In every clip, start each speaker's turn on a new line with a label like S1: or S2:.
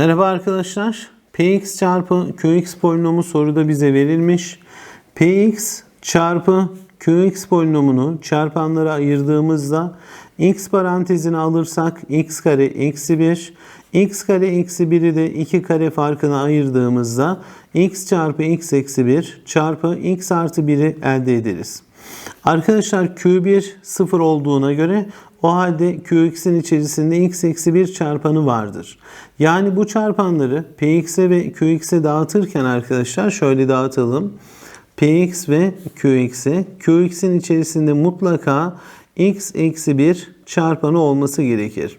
S1: Merhaba arkadaşlar. Px çarpı Qx polinomu soruda bize verilmiş. Px çarpı Qx polinomunu çarpanlara ayırdığımızda x parantezini alırsak x kare eksi 1, x kare eksi 1'i de 2 kare farkına ayırdığımızda x çarpı x eksi 1 çarpı x artı 1'i elde ederiz. Arkadaşlar Q1 0 olduğuna göre o halde Qx'in içerisinde x eksi 1 çarpanı vardır. Yani bu çarpanları Px'e ve Qx'e dağıtırken arkadaşlar şöyle dağıtalım. Px ve Qx'e Qx'in içerisinde mutlaka x eksi 1 çarpanı olması gerekir.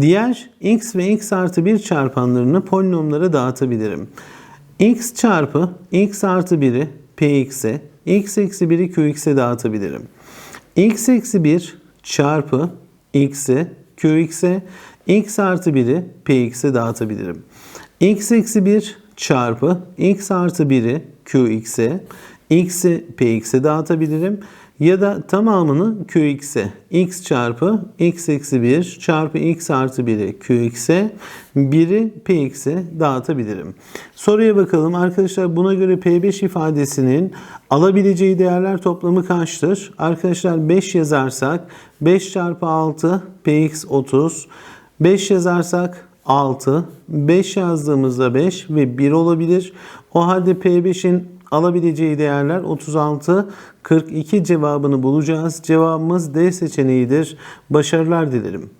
S1: Diğer x ve x artı 1 çarpanlarını polinomlara dağıtabilirim. x çarpı x artı 1'i Px'e, x eksi 1'i Qx'e dağıtabilirim. x eksi 1 çarpı x'e, Qx'e, x artı 1'i Px'e dağıtabilirim. x eksi 1 çarpı x artı 1'i Qx'e, x'i Px'e dağıtabilirim. Ya da tamamını Qx'e, x çarpı x eksi 1 çarpı x artı 1'i Qx'e, 1'i Px'e dağıtabilirim. Soruya bakalım. Arkadaşlar buna göre P5 ifadesinin alabileceği değerler toplamı kaçtır? Arkadaşlar 5 yazarsak 5 çarpı 6 Px 30. 5 yazarsak 6. 5 yazdığımızda 5 ve 1 olabilir. O halde P5'in alabileceği değerler 36, 42 cevabını bulacağız. Cevabımız D seçeneğidir. Başarılar dilerim.